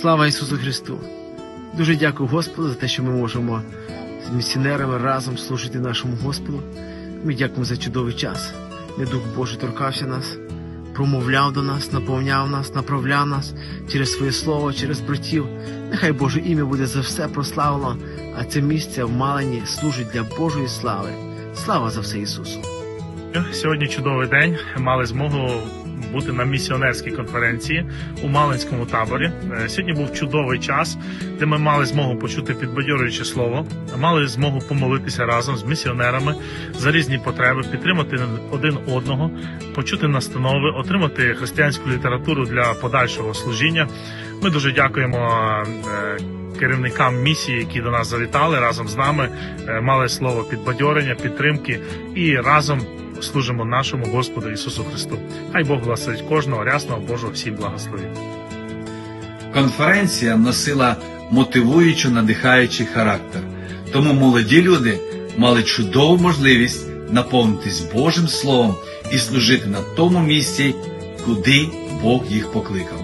Слава Ісусу Христу! Дуже дякую Господу за те, що ми можемо з місіонерами разом служити нашому Господу. Ми дякуємо за чудовий час, де Дух Божий торкався нас, промовляв до нас, наповняв нас, направляв нас через своє слово, через братів. Нехай Боже ім'я буде за все прославлено, а це місце в Малині служить для Божої слави. Слава за все Ісусу! Сьогодні чудовий день. Мали змогу бути на місіонерській конференції у Малинському таборі. Е, Сьогодні був чудовий час, де ми мали змогу почути підбадьорююче слово, мали змогу помолитися разом з місіонерами за різні потреби, підтримати один одного, почути настанови, отримати християнську літературу для подальшого служіння. Ми дуже дякуємо. е, Керівникам місії, які до нас завітали разом з нами, е, мали слово підбадьорення, підтримки і разом служимо нашому Господу Ісусу Христу. Хай Бог благословить кожного рясного Божого всім благословить. Конференція носила мотивуючо надихаючий характер, тому молоді люди мали чудову можливість наповнитись Божим Словом і служити на тому місці, куди Бог їх покликав.